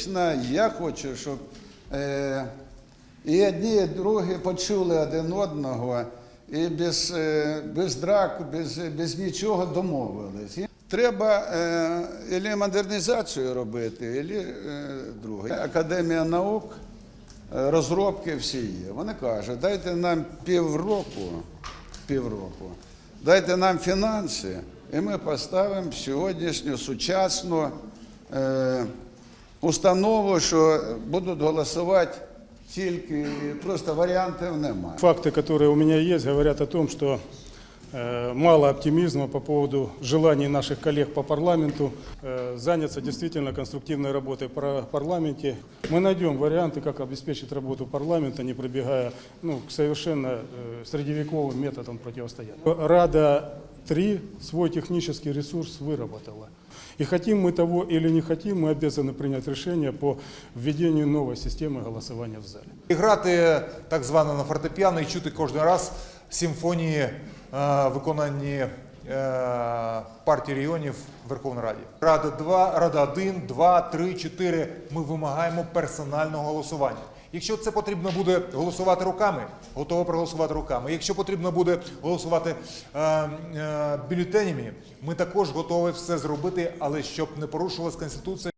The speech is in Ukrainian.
лично я хочу, щоб е, і одні, і другі почули один одного і без, е, без драк, без, без нічого домовились. Треба е, ілі модернізацію робити, ілі е, друге. Академія наук, розробки всі є. Вони кажуть, дайте нам півроку, півроку, дайте нам фінанси, і ми поставимо сьогоднішню сучасну е, установу, що будуть голосувати тільки, просто варіантів немає. Факты, которые у меня есть, говорят о том, что э, мало оптимизма по поводу желаний наших коллег по парламенту э, заняться действительно конструктивной работой в пара- парламенте. Мы найдем варианты, как обеспечить работу парламента, не прибегая ну, к совершенно э, средневековым методам противостояния. Рада 3 свой технический ресурс выработала. И хотим мы того или не хотим, мы обязаны принять решение по введению новой системы голосования в зале. І грати так звано на фортепіано і чути кожен раз симфонії е, виконані е, партії регіонів в Верховній Раді. Рада 2, Рада 1, 2, 3, 4. Ми вимагаємо персонального голосування. Якщо це потрібно буде голосувати руками, готово проголосувати руками. Якщо потрібно буде голосувати е, е, бюлетенями, ми також готові все зробити, але щоб не порушилась Конституція.